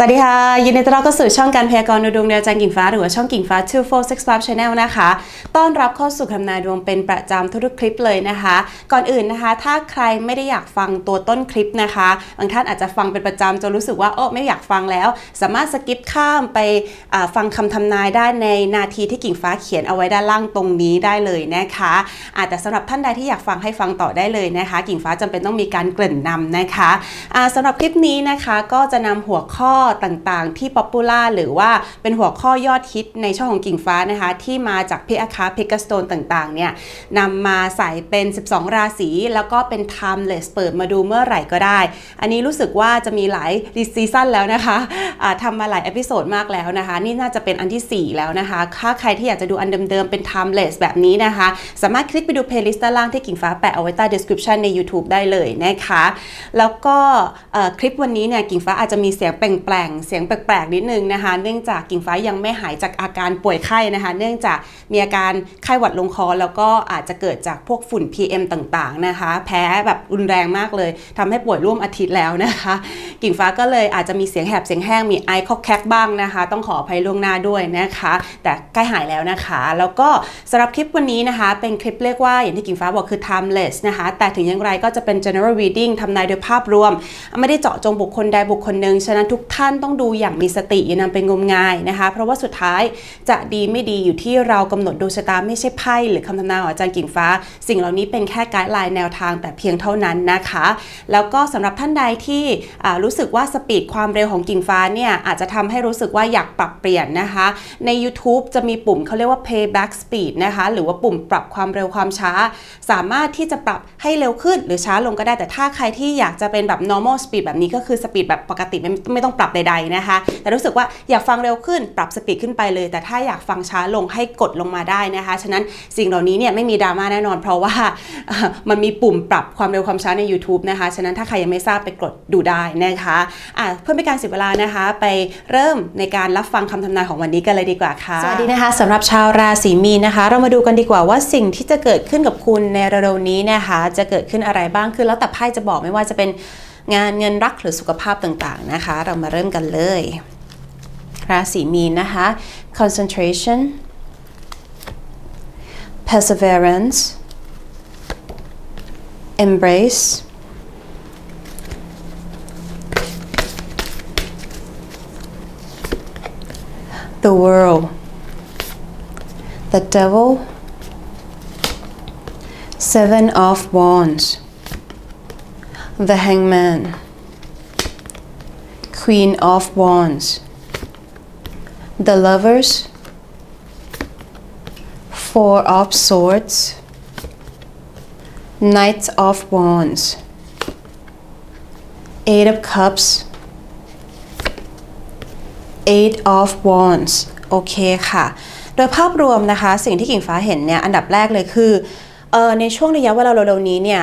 สวัสดีค่ะ ยินดีต้อนรับเข้าสู่ช่องการพยากรณ์ดวงดาวจันทร์กิ่งฟ้า หรือว่าช่องกิ่งฟ้า2465 Channel นะคะ ต้อนรับเข้าสู่คำนายดวงเป็นประจำทุกๆคลิปเลยนะคะ ก่อนอื่นนะคะ ถ้าใครไม่ได้อยากฟังตัวต้นคลิปนะคะบางท่านอาจจะฟังเป็นประจำจนรู้สึกว่าโอ้ไม่อยากฟังแล้ว สามารถสกิปข้ามไปฟังคำทำนายได้ในนาทีที่กิ่งฟ้าเขียนเอาไว้ด้านล่างตรงนี้ได้เลยนะคะอาแต่สำหรับท่านใดที่อยากฟังให้ฟังต่อได้เลยนะคะ กิ่งฟ้าจำเป็นต้องมีการเกริ่นนำนะคะอ่าสำหรับคลิปนี้นะคะก็จะนำหัวข้อต่างๆ ที่ป๊อปปูล่าหรือว่าเป็นหัวข้อยอดฮิตในช่องของกิ่งฟ้านะคะที่มาจากพิอาคาพิกสโตนต่างๆเนี่ยนำมาใส่เป็น 12 ราศี แล้วก็เป็น timeless เปิดมาดูเมื่อไหร่ก็ได้ อันนี้รู้สึกว่าจะมีหลายซีซั่นแล้วนะคะอ่าทำมาหลายอพิโซดมากแล้วนะคะ นี่น่าจะเป็นอันทีสี่4 แล้วนะคะถ้าใครที่อยากจะดูอันเดิมๆเป็น timeless แบบนี้นะคะ สามารถคลิกไปดู playlist ด้านล่างที่กิ่งฟ้าแปะเอาไว้ใต้ description ใน YouTube ได้เลยนะคะ แล้วก็คลิปวันนี้เนี่ยกิ่งฟ้าอาจจะมีเสียงแปลงๆเสียงแปลกๆนิดนึงนะคะ เนื่องจากกิ่งฟ้ายังไม่หายจากอาการป่วยไข้นะคะ เนื่องจากมีอาการไข้หวัดลงคอ แล้วก็อาจจะเกิดจากพวกฝุ่น PM ต่างๆนะคะ แพ้แบบรุนแรงมากเลยทำให้ป่วยร่วมอาทิตย์แล้วนะคะ กิ่งฟ้าก็เลยอาจจะมีเสียงแหบเสียงแห้งมีไอคอกแคกบ้างนะคะ ต้องขออภัยล่วงหน้าด้วยนะคะ แต่ใกล้หายแล้วนะคะ แล้วก็สำหรับคลิปวันนี้นะคะ เป็นคลิปเรียกว่าอย่างที่กิ่งฟ้าบอกคือ timeless นะคะ แต่ถึงอย่างไรก็จะเป็น general reading ทำนายโดยภาพรวม ไม่ได้เจาะจงบุคคลใดบุคคลหนึ่งฉะนั้นทุกท่านานต้องดูอย่างมีสติอย่านำไปงมงายนะคะ เพราะว่าสุดท้ายจะดีไม่ดีอยู่ที่เรากำหนดดวงชะตาไม่ใช่ไพ่หรือคำทำนายของอาจารย์กิ่งฟ้า สิ่งเหล่านี้เป็นแค่ไกด์ไลน์แนวทางแต่เพียงเท่านั้นนะคะ แล้วก็สำหรับท่านใดที่รู้สึกว่าสปีดความเร็วของกิ่งฟ้าเนี่ยอาจจะทำให้รู้สึกว่าอยากปรับเปลี่ยนนะคะ ใน YouTube จะมีปุ่มเขาเรียกว่า playback speed นะคะหรือว่าปุ่มปรับความเร็วความช้า สามารถที่จะปรับให้เร็วขึ้นหรือช้าลงก็ได้แต่ถ้าใครที่อยากจะเป็นแบบ normal speed แบบนี้ก็คือสปีดแบบปกติไม่ไม่ต้องปรับใดๆนะคะ แต่รู้สึกว่าอยากฟังเร็วขึ้นปรับสปีดขึ้นไปเลย แต่ถ้าอยากฟังช้าลงให้กดลงมาได้นะคะ ฉะนั้นสิ่งเหล่านี้เนี่ยไม่มีดราม่าแน่นอน เพราะว่ามันมีปุ่มปรับความเร็วความช้าใน YouTube นะคะ ฉะนั้นถ้าใครยังไม่ทราบไปกดดูได้นะคะะเพื่อไม่การเสียเวลานะคะ ไปเริ่มในการรับฟังคำทำนายของวันนี้กันเลยดีกว่าค่ะสวัสดีนะคะสำหรับชาวราศีมีนนะคะ เรามาดูกันดีกว่าว่าสิ่งที่จะเกิดขึ้นกับคุณในเร็วๆนี้นะคะ จะเกิดขึ้นอะไรบ้างคือแล้วแต่ไพ่จะบอกไม่ว่าจะเป็น งานเงินรักหรือสุขภาพต่างๆนะคะ เรามาเริ่มกันเลย ราศีมีนนะคะ concentration perseverance embrace the world the devil seven of wands the hangman queen of wands the lovers four of swords knight of wands eight of cups eight of wands โอเคค่ะ โดยภาพรวมนะคะ สิ่งที่กิ่งฟ้าเห็นเนี่ย อันดับแรกเลยคือเออในช่วงระยะเวลาเร็วๆนี้เนี่ย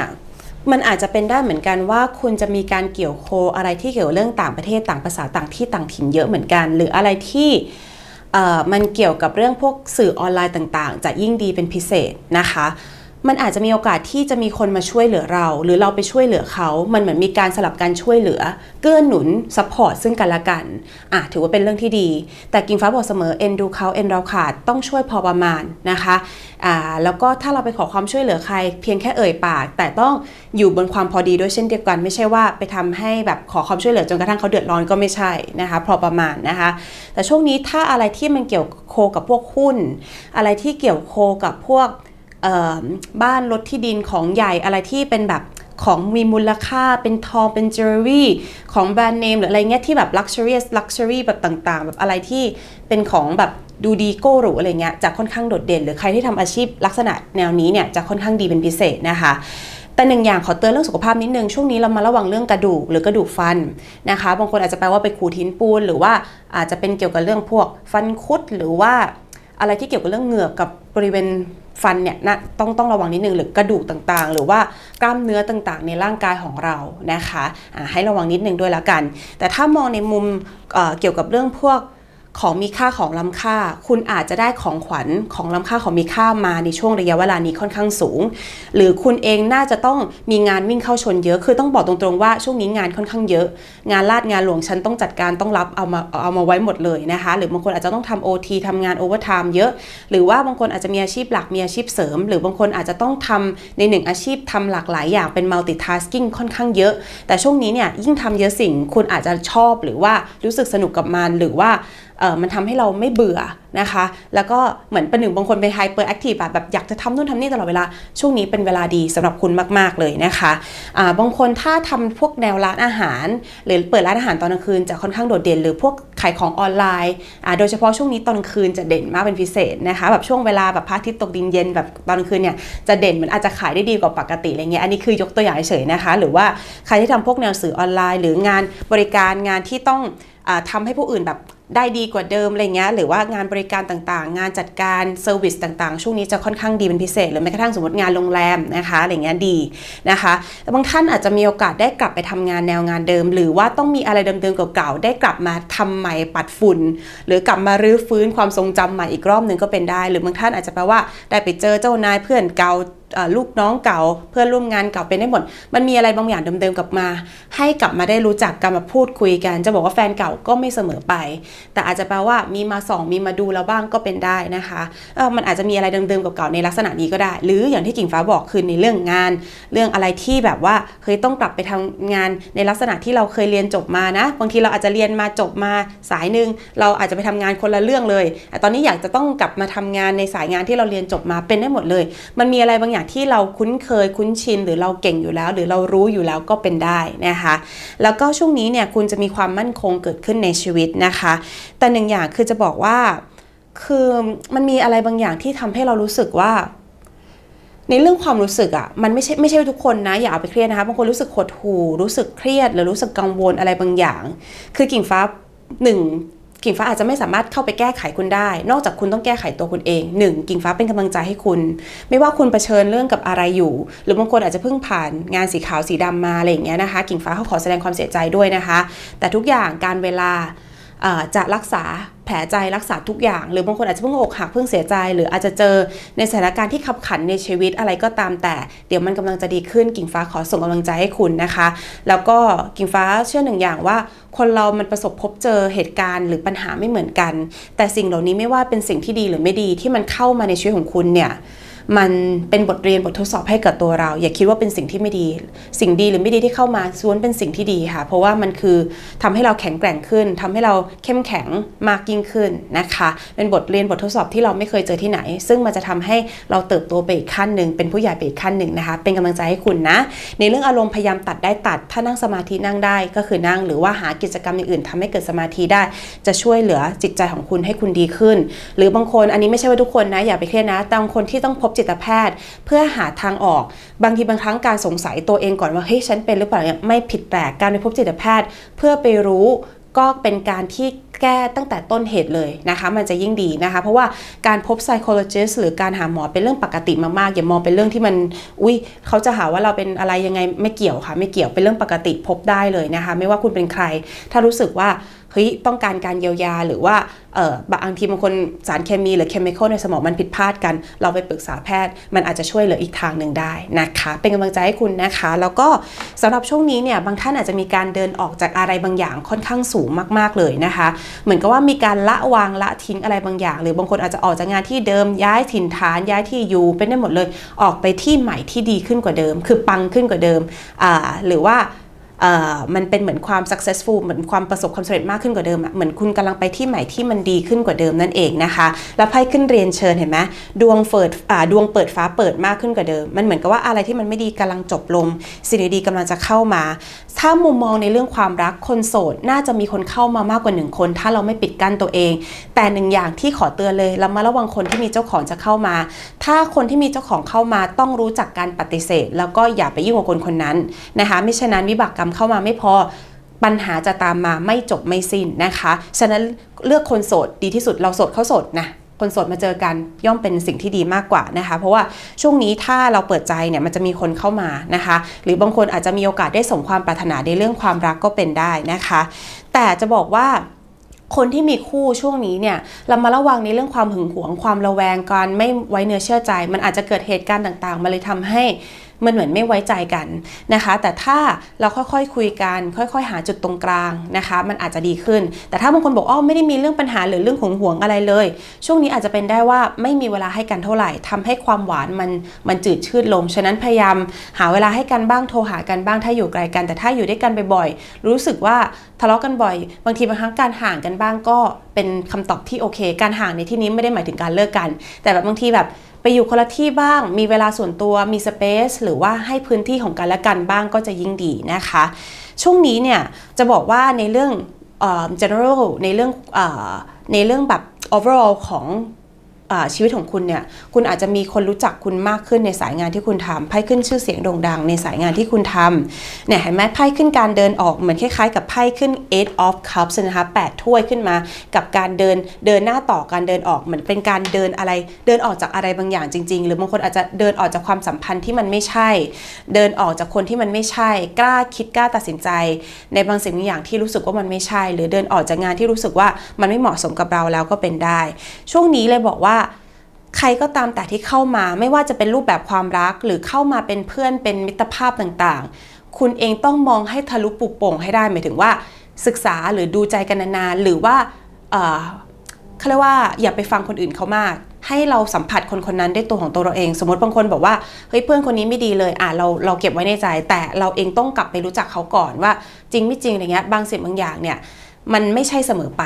มันอาจจะเป็นได้เหมือนกันว่าคุณจะมีการเกี่ยวโคอะไรที่เกี่ยวเรื่องต่างประเทศต่างภาษาต่างที่ต่างถิ่นเยอะเหมือนกัน หรืออะไรที่มันเกี่ยวกับเรื่องพวกสื่อออนไลน์ต่างๆ จะยิ่งดีเป็นพิเศษนะคะ มันอาจจะมีโอกาสที่จะมีคนมาช่วยเหลือเรา หรือเราไปช่วยเหลือเขา มันเหมือนมีการสลับการช่วยเหลือ เกื้อหนุนซัพพอร์ตซึ่งกันและกันอะถือว่าเป็นเรื่องที่ดี แต่กิงฟ้าบอกเสมอเอ็นดูเขาเอ็นเราขาดต้องช่วยพอประมาณนะคะอ่าแล้วก็ถ้าเราไปขอความช่วยเหลือใคร เพียงแค่เอ่ยปาก แต่ต้องอยู่บนความพอดีด้วยเช่นเดียวกัน ไม่ใช่ว่าไปทำให้แบบขอความช่วยเหลือจนกระทั่งเขาเดือดร้อนก็ไม่ใช่นะคะพอประมาณนะคะ แต่ช่วงนี้ถ้าอะไรที่มันเกี่ยวโคกับพวกหุ้น อะไรที่เกี่ยวโคกับพวก บ้านรถที่ดินของใหญ่อะไรที่เป็นแบบของมีมูลค่าเป็นทองเป็นจิวเวลรี่ของแบรนด์เนมหรืออะไรเงี้ยที่แบบ luxurious luxury แบบต่างๆ แบบอะไรที่เป็นของแบบดูดีโก้หรูอะไรเงี้ยจะค่อนข้างโดดเด่น หรือใครที่ทำอาชีพลักษณะแนวนี้เนี่ยจะค่อนข้างดีเป็นพิเศษนะคะแต่หนึ่งอย่างขอเตือนเรื่องสุขภาพนิดนึงช่วงนี้เรามาระวังเรื่องกระดูกหรือกระดูกฟันนะคะบางคนอาจจะแปลว่าไปขูดหินปูนหรือว่าอาจจะเป็นเกี่ยวกับเรื่องพวกฟันคุดหรือว่าอะไรที่เกี่ยวกับเรื่องเหงือกกับบริเวณ ฟันเนี่ยนะต้องต้องระวังนิดนึงหรือกระดูกต่างๆ หรือว่ากล้ามเนื้อต่างๆ ในร่างกายของเรานะคะให้ระวังนิดนึงด้วยแล้วกัน แต่ถ้ามองในมุมเเกี่ยวกับเรื่องพวก ของมีค่าของล้ำค่า คุณอาจจะได้ของขวัญของล้ำค่าของมีค่ามาในช่วงระยะเวลานี้ค่อนข้างสูง หรือคุณเองน่าจะต้องมีงานวิ่งเข้าชนเยอะ คือต้องบอกตรงๆว่าช่วงนี้งานค่อนข้างเยอะ งานลาดงานหลวงฉันต้องจัดการต้องรับเอามาเอามาไว้หมดเลยนะคะ หรือบางคนอาจจะต้องทำ OT ทำงานโอเวอร์ไทม์เยอะ หรือว่าบางคนอาจจะมีอาชีพหลักมีอาชีพเสริม หรือบางคนอาจจะต้องทำในหนึ่งอาชีพทำหลากหลายอย่างเป็น multitasking ค่อนข้างเยอะ แต่ช่วงนี้เนี่ยยิ่งทำเยอะสิ่งคุณอาจจะชอบหรือว่ารู้สึกสนุกกับมันหรือว่ามันทำให้เราไม่เบื่อนะคะ แล้วก็เหมือนเป็นหนึ่งบางคนเป็นไฮเปอร์แอคทีฟแบบอยากจะทำนู่นทำนี่ตลอดเวลา ช่วงนี้เป็นเวลาดีสำหรับคุณมาก ๆ เลยนะคะอ่าบางคนถ้าทำพวกแนวร้านอาหาร หรือเปิดร้านอาหารตอนกลางคืนจะค่อนข้างโดดเด่น หรือพวกขายของออนไลน์ โดยเฉพาะช่วงนี้ตอนกลางคืนจะเด่นมากเป็นพิเศษนะคะแบบช่วงเวลาแบบพระอาทิตย์ตกดินเย็นแบบตอนกลางคืนเนี่ยจะเด่นมือนอาจจะขายได้ดีกว่าปกติอะไรเงี้ยอันนี้คือยกตัวอย่างเฉยนะคะ หรือว่าใครที่ทำพวกแนวสื่อออนไลน์ หรืองานบริการงานที่ต้องอาทำให้ผู้อื่นแบบ ได้ดีกว่าเดิมอะไรเงี้ยหรือว่างานบริการต่างๆ งานจัดการเซอร์วิสต่างๆ ช่วงนี้จะค่อนข้างดีเป็นพิเศษ หรือแม้กระทั่งสมมติงานโรงแรมนะคะอะไรเงี้ยดีนะคะแต่บางท่านอาจจะมีโอกาสได้กลับไปทำงานแนวงานเดิม หรือว่าต้องมีอะไรเดิมๆเก่าๆได้กลับมาทำใหม่ปัดฝุ่น หรือกลับมารื้อฟื้นความทรงจำใหม่อีกรอบหนึ่งก็เป็นได้ หรือบางท่านอาจจะแปลว่าได้ไปเจอเจ้านายเพื่อนเก่าลูกน้องเก่าเพื่อนร่วมงานเก่าเป็นได้หมด มันมีอะไรบางอย่างเดิมๆกลับมา ให้กลับมาได้รู้จักกันมาพูดคุยกัน จะบอกว่าแฟนเก่าก็ไม่เสมอไป แต่อาจจะแปลว่ามีมาส่องมีมาดูเราบ้างก็เป็นได้นะคะเออมันอาจจะมีอะไรเดิมๆเก่าในลักษณะนี้ก็ได้ หรืออย่างที่กิ่งฟ้าบอกคือในเรื่องงาน เรื่องอะไรที่แบบว่าเคยต้องกลับไปทำงานในลักษณะที่เราเคยเรียนจบมานะบางทีเราอาจจะเรียนมาจบมาสายหนึ่งเราอาจจะไปทำงานคนละเรื่องเลยแต่ตอนนี้อยากจะต้องกลับมาทำงานในสายงานที่เราเรียนจบมาเป็นได้หมดเลย มันมีอะไรบางอย่างที่เราคุ้นเคยคุ้นชิน หรือเราเก่งอยู่แล้ว หรือเรารู้อยู่แล้วก็เป็นได้นะคะ แล้วก็ช่วงนี้เนี่ยคุณจะมีความมั่นคงเกิดขึ้นในชีวิตนะคะ แต่หนึ่งอย่างคือจะบอกว่าคือมันมีอะไรบางอย่างที่ทำให้เรารู้สึกว่า ในเรื่องความรู้สึกอะ่ะมันไม่ใช่ไม่ใช่ทุกคนนะ อย่าเอาไปเครียดนะคะบางคนรู้สึกหดหู่รู้สึกเครียด หรือรู้สึกกังวลอะไรบางอย่าง คือกิ่งฟ้าหนึ่ง กิ่งฟ้าอาจจะไม่สามารถเข้าไปแก้ไขคุณได้ นอกจากคุณต้องแก้ไขตัวคุณเองหนึ่งกิ่งฟ้าเป็นกำลังใจให้คุณ ไม่ว่าคุณเผชิญเรื่องกับอะไรอยู่ หรือบางคนอาจจะเพิ่งผ่านงานสีขาวสีดำมาอะไรอย่างเงี้ยนะคะ กิ่งฟ้าเขาขอแสดงความเสียใจด้วยนะคะ แต่ทุกอย่างการเวลาจะรักษา แผลใจรักษาทุกอย่าง หรือบางคนอาจจะเพิ่งอกหักเพิ่งเสียใจ หรืออาจจะเจอในสถานการณ์ที่ขับขันในชีวิตอะไรก็ตามแต่ เดี๋ยวมันกำลังจะดีขึ้นกิ่งฟ้าขอส่งกำลังใจให้คุณนะคะ แล้วก็กิ่งฟ้าเชื่อหนึ่งอย่างว่าคนเรามันประสบพบเจอเหตุการณ์หรือปัญหาไม่เหมือนกัน แต่สิ่งเหล่านี้ไม่ว่าเป็นสิ่งที่ดีหรือไม่ดีที่มันเข้ามาในชีวิตของคุณเนี่ย มันเป็นบทเรียนบททดสอบให้กับตัวเรา อย่าคิดว่าเป็นสิ่งที่ไม่ดี สิ่งดีหรือไม่ดีที่เข้ามาล้วนเป็นสิ่งที่ดีค่ะ เพราะว่ามันคือทำให้เราแข็งแกร่งขึ้นทำให้เราเข้มแข็งมากยิ่งขึ้นนะคะ เป็นบทเรียนบททดสอบที่เราไม่เคยเจอที่ไหน ซึ่งมันจะทำให้เราเติบโตไปอีกขั้นหนึ่งเป็นผู้ใหญ่ไปอีกขั้นหนึ่งนะคะ เป็นกำลังใจให้คุณนะ ในเรื่องอารมณ์พยายามตัดได้ตัด ถ้านั่งสมาธินั่งได้ก็คือนั่งหรือว่าหากิจกรรมอย่างอื่นทำให้เกิดสมาธิได้ จะช่วยเหลือจิตใจของคุณให้คุณดีขึ้น หรือบางคนอันนี้ไม่ใช่ว่าทุกคนนะอย่าไปเครียดนะบางคนที่ต้องพบจิตแพทย์ เพื่อหาทางออก บางทีบางครั้งการสงสัยตัวเองก่อนว่าเฮ้ยฉันเป็นหรือเปล่าเนี่ยไม่ผิดแปลกการไปพบจิตแพทย์ เพื่อไปรู้ก็เป็นการที่แก้ตั้งแต่ต้นเหตุเลยนะคะ มันจะยิ่งดีนะคะ เพราะว่าการพบ psychologist หรือการหาหมอเป็นเรื่องปกติมากๆ อย่ามองเป็นเรื่องที่มัน อุ้ยเขาจะหาว่าเราเป็นอะไรยังไงไม่เกี่ยวค่ะ ไม่เกี่ยวเป็นเรื่องปกติพบได้เลยนะคะ ไม่ว่าคุณเป็นใคร ถ้ารู้สึกว่า เฮ้ยต้องการการเยียวยา หรือว่าบางทีบางคนสารเคมีหรือเคมีคอลในสมองมันผิดพลาดกัน เราไปปรึกษาแพทย์ มันอาจจะช่วยเหลืออีกทางหนึ่งได้นะคะ เป็นกำลังใจให้คุณนะคะ แล้วก็สำหรับช่วงนี้เนี่ยบางท่านอาจจะมีการเดินออกจากอะไรบางอย่างค่อนข้างสูงมาก ๆเลยนะคะ เหมือนกับว่ามีการละวางละทิ้งอะไรบางอย่าง หรือบางคนอาจจะออกจากงานที่เดิมย้ายถิ่นฐานย้ายที่อยู่เป็นได้หมดเลย ออกไปที่ใหม่ที่ดีขึ้นกว่าเดิม คือปังขึ้นกว่าเดิมหรือว่า มันเป็นเหมือนความ successful เหมือนความประสบความสำเร็จมากขึ้นกว่าเดิมอะเหมือนคุณกำลังไปที่ใหม่ที่มันดีขึ้นกว่าเดิมนั่นเองนะคะ แล้วไพ่ขึ้นเรียนเชิญเห็นไหมดวงเปิดดวงเปิดฟ้าเปิดมากขึ้นกว่าเดิม มันเหมือนกับว่าอะไรที่มันไม่ดีกำลังจบลงสิ่งดีๆกำลังจะเข้ามา ถ้ามุมมองในเรื่องความรักคนโสดน่าจะมีคนเข้ามามากกว่าหนึ่งคน ถ้าเราไม่ปิดกั้นตัวเอง แต่หนึ่งอย่างที่ขอเตือนเลยเรามาระวังคนที่มีเจ้าของจะเข้ามา ถ้าคนที่มีเจ้าของเข้ามาต้องรู้จักการปฏิเสธ แล้วก็อย่าไปยุ่งกับคนคนนั้นนะคะไม่ฉะนั้นวิบากกรรมเข้ามาไม่พอปัญหาจะตามมาไม่จบไม่สิ้นนะคะ ฉะนั้นเลือกคนโสดดีที่สุดเราโสดเขาโสดนะคนโสดมาเจอกันย่อมเป็นสิ่งที่ดีมากกว่านะคะ เพราะว่าช่วงนี้ถ้าเราเปิดใจเนี่ยมันจะมีคนเข้ามานะคะ หรือบางคนอาจจะมีโอกาสได้สมความปรารถนาในเรื่องความรักก็เป็นได้นะคะ แต่จะบอกว่าคนที่มีคู่ช่วงนี้เนี่ยเรามาระวังในเรื่องความหึงหวงความระแวงการไม่ไว้เนื้อเชื่อใจ มันอาจจะเกิดเหตุการณ์ต่างๆ มาเลยทำให้มันเหมือนไม่ไว้ใจกันนะคะ แต่ถ้าเราค่อยๆคคุยกัน ค่อย ๆ หาจุดตรงกลางนะคะ มันอาจจะดีขึ้น แต่ถ้าบางคนบอกอ้อไม่ได้มีเรื่องปัญหาหรือเรื่องหงหวงอะไรเลย ช่วงนี้อาจจะเป็นได้ว่าไม่มีเวลาให้กันเท่าไหร่ทำให้ความหวานมันมันจืดชืดลง ฉะนั้นพยายามหาเวลาให้กันบ้างโทรหากันบ้างถ้าอยู่ไกลกัน แต่ถ้าอยู่ด้วยกันบ่อยๆรู้สึกว่าทะเลาะกันบ่อย บางทีบางครั้งการห่างกันบ้างก็เป็นคำตอบที่โอเค การห่างในที่นี้ไม่ได้หมายถึงการเลิกกัน แต่แบบบางทีแบบ ไปอยู่คนละที่บ้าง มีเวลาส่วนตัวมีสเปซหรือว่าให้พื้นที่ของกันและกันบ้างก็จะยิ่งดีนะคะ ช่วงนี้เนี่ยจะบอกว่าในเรื่อง general ในเรื่องในเรื่องแบบ overall ของ ชีวิตของคุณเนี่ย คุณอาจจะมีคนรู้จักคุณมากขึ้นในสายงานที่คุณทำไพ่ขึ้นชื่อเสียงโด่งดังในสายงานที่คุณทำเนี่ยเห็นไหมไพ่ขึ้นการเดินออกเหมือนคล้ายๆ กับไพ่ขึ้น eight of cups นะคะแปดถ้วยขึ้นมา กับการเดินเดินหน้าต่อการเดินออกเหมือนเป็นการเดินอะไร เดินออกจากอะไรบางอย่างจริง ๆ หรือบางคนอาจจะเดินออกจากความสัมพันธ์ที่มันไม่ใช่ เดินออกจากคนที่มันไม่ใช่ กล้าคิดกล้าตัดสินใจ ในบางสิ่งบางอย่างที่รู้สึกว่ามันไม่ใช่ หรือเดินออกจากงานที่รู้สึกว่ามันไม่เหมาะสมกับเราแล้วก็เป็นได้ ช่วงนี้เลยบอกว่า ใครก็ตามแต่ที่เข้ามาไม่ว่าจะเป็นรูปแบบความรัก หรือเข้ามาเป็นเพื่อนเป็นมิตรภาพต่างๆ คุณเองต้องมองให้ทะลุปุโป่งให้ได้หมายถึงว่า ศึกษาหรือดูใจกันนานๆหรือว่าเขาเรียกว่าอย่าไปฟังคนอื่นเขามาก ให้เราสัมผัสคนคนนั้นด้วยตัวของตัวเราเอง สมมติบางคนบอกว่าเฮ้ยเพื่อนคนนี้ไม่ดีเลยอะเราเราเก็บไว้ในใจ แต่เราเองต้องกลับไปรู้จักเขาก่อนว่า จริงไม่จริงอะไรเงี้ยบางสิ่งบางอย่างเนี่ยมันไม่ใช่เสมอไป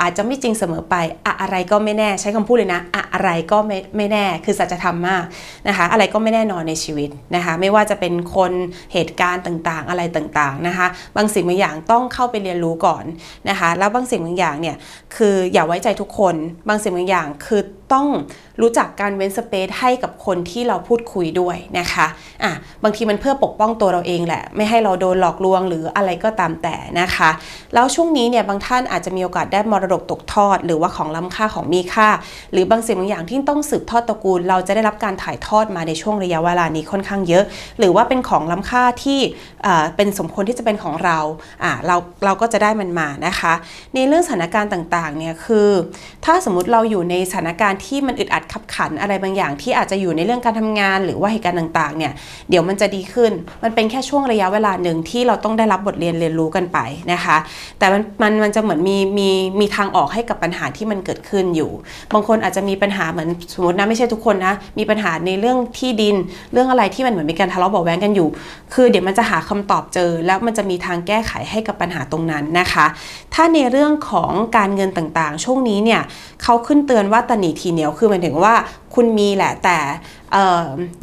อาจจะไม่จริงเสมอไปอะอะไรก็ไม่แน่ใช้คำพูดเลยนะอะอะไรก็ไม่ไม่แน่คือสัจธรรมมากนะคะ อะไรก็ไม่แน่นอนในชีวิตนะคะ ไม่ว่าจะเป็นคนเหตุการณ์ต่างๆ อะไรต่างๆนะคะ บางสิ่งบางอย่างต้องเข้าไปเรียนรู้ก่อนนะคะ แล้วบางสิ่งบางอย่างเนี่ยคืออย่าไว้ใจทุกคน บางสิ่งบางอย่างคือต้องรู้จักการเว้นสเปซให้กับคนที่เราพูดคุยด้วยนะคะอะบางทีมันเพื่อปกป้องตัวเราเองแหละ ไม่ให้เราโดนหลอกลวงหรืออะไรก็ตามแต่นะคะ แล้วช่วงนี้เนี่ยบางท่านอาจจะมีโอกาสได้มรดกตกทอด หรือว่าของล้ำค่าของมีค่า หรือบางสิ่งบางอย่างที่ต้องสืบทอดตระกูล เราจะได้รับการถ่ายทอดมาในช่วงระยะเวลานี้ค่อนข้างเยอะ หรือว่าเป็นของล้ำค่าที่เป็นสมควรที่จะเป็นของเราเราเราก็จะได้มันมานะคะ ในเรื่องสถานการณ์ต่างๆเนี่ยคือ ถ้าสมมติเราอยู่ในสถานการณ์ที่มันอึดอัดขับขันอะไรบางอย่าง ที่อาจจะอยู่ในเรื่องการทำงาน หรือว่าเหตุการณ์ต่างๆเนี่ยเดี๋ยวมันจะดีขึ้น มันเป็นแค่ช่วงระยะเวลาหนึ่งที่เราต้องได้รับบทเรียนเรียนรู้กันไปนะคะ แต่มันมันมันจะเหมือนมีมีมีทางออกให้กับปัญหาที่มันเกิดขึ้นอยู่ บางคนอาจจะมีปัญหาเหมือนสมมตินะไม่ใช่ทุกคนนะ มีปัญหาในเรื่องที่ดิน เรื่องอะไรที่มันเหมือนมีการทะเลาะเบาะแว้งกันอยู่ คือเดี๋ยวมันจะหาคำตอบเจอ แล้วมันจะมีทางแก้ไขให้กับปัญหาตรงนั้นนะคะ ถ้าในเรื่องของการเงินต่างๆ ช่วงนี้เนี่ยเขาขึ้นเตือนว่าตะหนีทีเหนียวคือหมายถึงว่าคุณมีแหละแต่อ่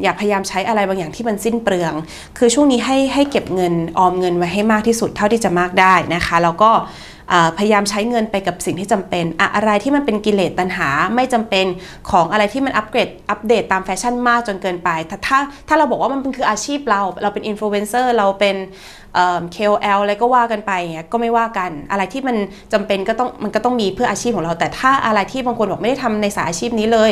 อย่าพยายามใช้อะไรบางอย่างที่มันสิ้นเปลือง คือช่วงนี้ให้ให้เก็บเงินออมเงินไว้ให้มากที่สุดเท่าที่จะมากได้นะคะ แล้วก็ พยายามใช้เงินไปกับสิ่งที่จำเป็นอะอะไรที่มันเป็นกิเลสตัณหาไม่จำเป็นของอะไรที่มันอัปเกรดอัปเดตตามแฟชั่นมากจนเกินไป ถ้าถ้าถ้าเราบอกว่ามันคืออาชีพเรา เราเป็นอินฟลูเอนเซอร์เราเป็น KOL อะไรก็ว่ากันไปเงี้ยก็ไม่ว่ากัน อะไรที่มันจำเป็นก็ต้องมันก็ต้องมีเพื่ออาชีพของเรา แต่ถ้าอะไรที่บางคนบอกไม่ได้ทำในสายอาชีพนี้เลย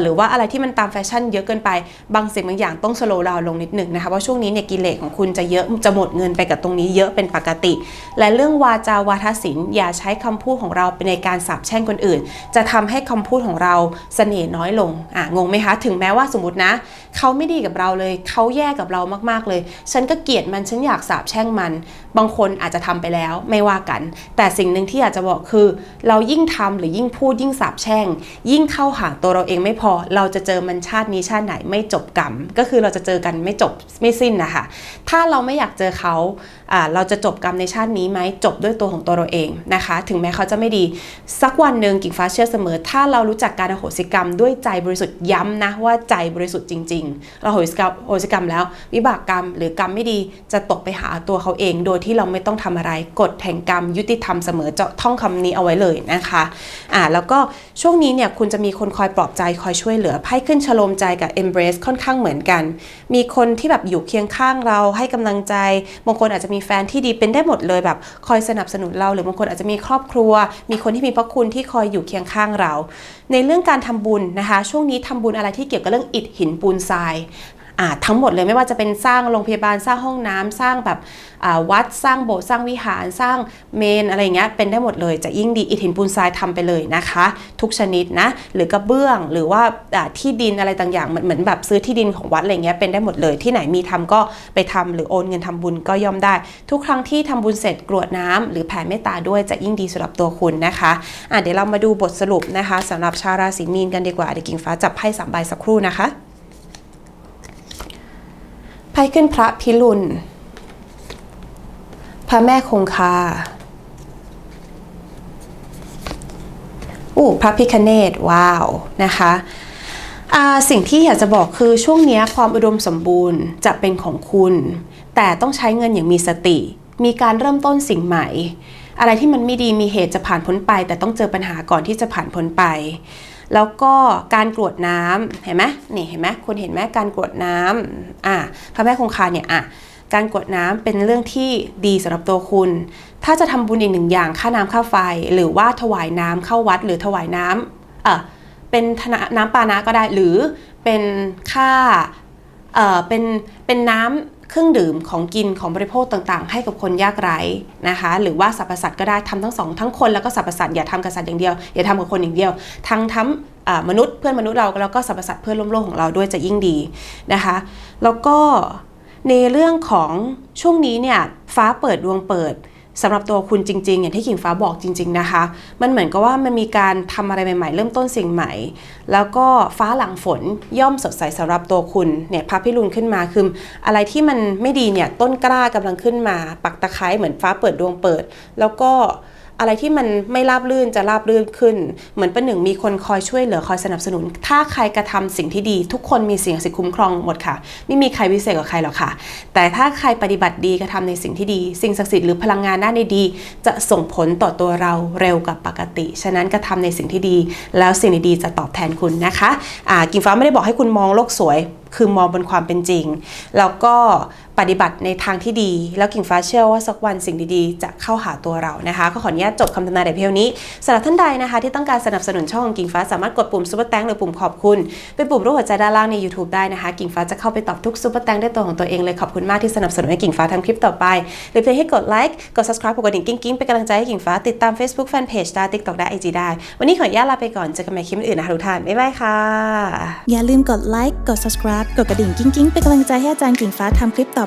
เหรือว่าอะไรที่มันตามแฟชั่นเยอะเกินไป บางสิ่งบางอย่างต้องสโลว์ดาวลงนิดหนึ่งนะคะเพราช่วงนี้เนี่ยกิเลสของคุณจะเยอะจะหมดเงินไปกับตรงนี้เยอะเป็นปกติ และเรื่องวาจาวาทศิลป์อย่าใช้คำพูดของเราเป็นในการสาปแช่งคนอื่น จะทำให้คำพูดของเราเสน่ห์น้อยลงอะงงไหมคะถึงแม้ว่าสมมตินะ เขาไม่ดีกับเราเลยเขาแย่กับเรามากๆเลย ฉันก็เกลียดมันฉันอยากสาปแช่งมันบางคนอาจจะทำไปแล้วไม่ว่ากัน แต่สิ่งหนึ่งที่อยากจะบอกคือ เรายิ่งทำหรือยิ่งพูดยิ่งสาปแช่ง ยิ่งเข้าหาตัวเราเองไม่พอ เราจะเจอมันชาตินี้ชาติไหนไม่จบกรรม ก็คือเราจะเจอกันไม่จบไม่สิ้นนะคะ ถ้าเราไม่อยากเจอเขาเราจะจบกรรมในชาตินี้ไหมจบด้วยตัวของตัวเราเองนะคะ ถึงแม้เขาจะไม่ดี สักวันหนึ่งกิ่งฟ้าเชื่อเสมอ ถ้าเรารู้จักการอโหสิกรรมด้วยใจบริสุทธิ์ย้ำนะว่าใจบริสุทธิ์จริง ๆ เราโหสิกรรมโหสิกรรมแล้ว วิบากกรรมหรือกรรมไม่ดีจะตกไปหาตัวเขาเองโดยที่เราไม่ต้องทำอะไรกฎแห่งกรรม ยุติธรรมเสมอจะท่องคำนี้เอาไว้เลยนะคะอ่าแล้วก็ช่วงนี้เนี่ยคุณจะมีคนคอยปลอบใจคอยช่วยเหลือไพ่ขึ้นชโลมใจกับ embrace ค่อนข้างเหมือนกัน มีคนที่แบบอยู่เคียงข้างเราให้กำลังใจบางคนอาจจะมีแฟนที่ดีเป็นได้หมดเลยแบบคอยสนับสนุนเรา หรือบางคนอาจจะมีครอบครัว มีคนที่มีพระคุณที่คอยอยู่เคียงข้างเรา ในเรื่องการทำบุญนะคะ ช่วงนี้ทำบุญอะไรที่เกี่ยวกับเรื่องอิฐหินปูนทราย ทั้งหมดเลยไม่ว่าจะเป็นสร้างโรงพยาบาลสร้างห้องน้ำสร้างแบบวัดสร้างโบสถ์สร้างวิหารสร้างเมนอะไรเงี้ยเป็นได้หมดเลยจะยิ่งดีอิฐหินปูนทรายทำไปเลยนะคะ ทุกชนิดนะหรือกระเบื้องหรือว่าาที่ดินอะไรต่างอย่างเหมือนเหมือนแบบซื้อที่ดินของวัดอะไรเงี้ยเป็นได้หมดเลยที่ไหนมีทำก็ไปทำหรือโอนเงินทำบุญก็ย่อมได้ ทุกครั้งที่ทำบุญเสร็จกรวดน้ำหรือแผ่เมตตาด้วยจะยิ่งดีสำหรับตัวคุณนะคะะเดี๋ยวเรามาดูบทสรุปนะคะสำหรับชาวราศีมีนกันดีกว่าเดี๋ยวกิ่งฟ้าจับไพ่สามใบสักครู่นะคะ ไพ่ขึ้นพระพิรุณ พระแม่คงคา อู้พระพิคเนตว้าว นะคะสิ่งที่อยากจะบอกคือช่วงนี้ความอุดมสมบูรณ์จะเป็นของคุณ แต่ต้องใช้เงินอย่างมีสติ มีการเริ่มต้นสิ่งใหม่ อะไรที่มันไม่ดีมีเหตุจะผ่านพ้นไป แต่ต้องเจอปัญหาก่อนที่จะผ่านพ้นไป แล้วก็การกรวดน้ำเห็นไหมนี่เห็นไหมคุณเห็นไหมการกรวดน้ำอ่าพระแม่คงคาเนี่ยอะการกรวดน้ำเป็นเรื่องที่ดีสำหรับตัวคุณ ถ้าจะทำบุญอีกหนึ่งอย่างค่าน้ำค่าไฟ หรือว่าถวายน้ำเข้าวัด หรือถวายน้ำเออเป็นธนาน้ำปานะก็ได้ หรือเป็นค่าเออเป็นเป็นน้ำ เครื่องดื่มของกินของบริโภคต่างๆ ให้กับคนยากไร้นะคะ หรือว่าสรรพสัตว์ก็ได้ทำทั้งสองทั้งคนแล้วก็สรรพสัตว์อย่าทำกับสัตว์อย่างเดียว อย่าทำกับคนอย่างเดียว ทั้งทั้งมนุษย์เพื่อนมนุษย์เราแล้วก็สรรพสัตว์เพื่อนร่วมโลกของเราด้วยจะยิ่งดีนะคะ แล้วก็ในเรื่องของช่วงนี้เนี่ยฟ้าเปิดดวงเปิด สำหรับตัวคุณจริง ๆ อย่างที่ขิงฟ้าบอกจริง ๆนะคะ มันเหมือนกับว่ามันมีการทำอะไรใหม่ๆ เริ่มต้นสิ่งใหม่ แล้วก็ฟ้าหลังฝนย่อมสดใสสำหรับตัวคุณเนี่ยพระพิรุณขึ้นมาคืออะไรที่มันไม่ดีเนี่ยต้นกล้ากำลังขึ้นมา ปักตะไคร้เหมือนฟ้าเปิดดวงเปิด แล้วก็ อะไรที่มันไม่ราบรื่นจะราบรื่นขึ้น เหมือนเป็นหนึ่งมีคนคอยช่วยเหลือคอยสนับสนุน ถ้าใครกระทำสิ่งที่ดี ทุกคนมีสิ่งศักดิ์สิทธิ์คุ้มครองหมดค่ะ ไม่มีใครวิเศษกว่าใครหรอกค่ะ แต่ถ้าใครปฏิบัติดีกระทำในสิ่งที่ดี สิ่งศักดิ์สิทธิ์หรือพลังงานด้านในดี จะส่งผลต่อตัวเราเร็วกว่าปกติ ฉะนั้นกระทำในสิ่งที่ดี แล้วสิ่งดีๆจะตอบแทนคุณนะคะอ่ากิงฟ้าไม่ได้บอกให้คุณมองโลกสวย คือมองบนความเป็นจริง แล้วก็ ปฏิบัติในทางที่ดี แล้วกิ่งฟ้าเชื่อว่าสักวันสิ่งดีๆ จะเข้าหาตัวเรานะคะ ก็ขออนุญาตจบคำทำนายแต่เพียงนี้สำหรับท่านใดนะคะ ที่ต้องการสนับสนุนช่องของกิ่งฟ้าสามารถกดปุ่มซุปเปอร์แตงหรือปุ่มขอบคุณเป็นปุ่มรูปหัวใจด้านล่างใน YouTube ได้นะคะ กิ่งฟ้าจะเข้าไปตอบทุกซุปเปอร์แตงด้วยตัวของตัวเองเลยขอบคุณมากที่สนับสนุนให้กิ่งฟ้าทำคลิปต่อไปหรือเพียงให้กดไลค์กด subscribe กดกระดิ่งกิ้งๆเป็นกำลังใจให้กิ่งฟ้าติดตาม Facebook Fanpage ได้ TikTok ได้ IG ได้ วันนี้ขออนุญาตลาไปก่อนเจอกันใหม่คลิปอื่นนะคะทุกท่านบ๊ายบายค่ะอย่าลืมกดไลค์กด subscribe กดกระดิ่งกิ้งๆเป็นกำลังใจให้อาจารย์กิ่งฟ้าทำคลิปต่อ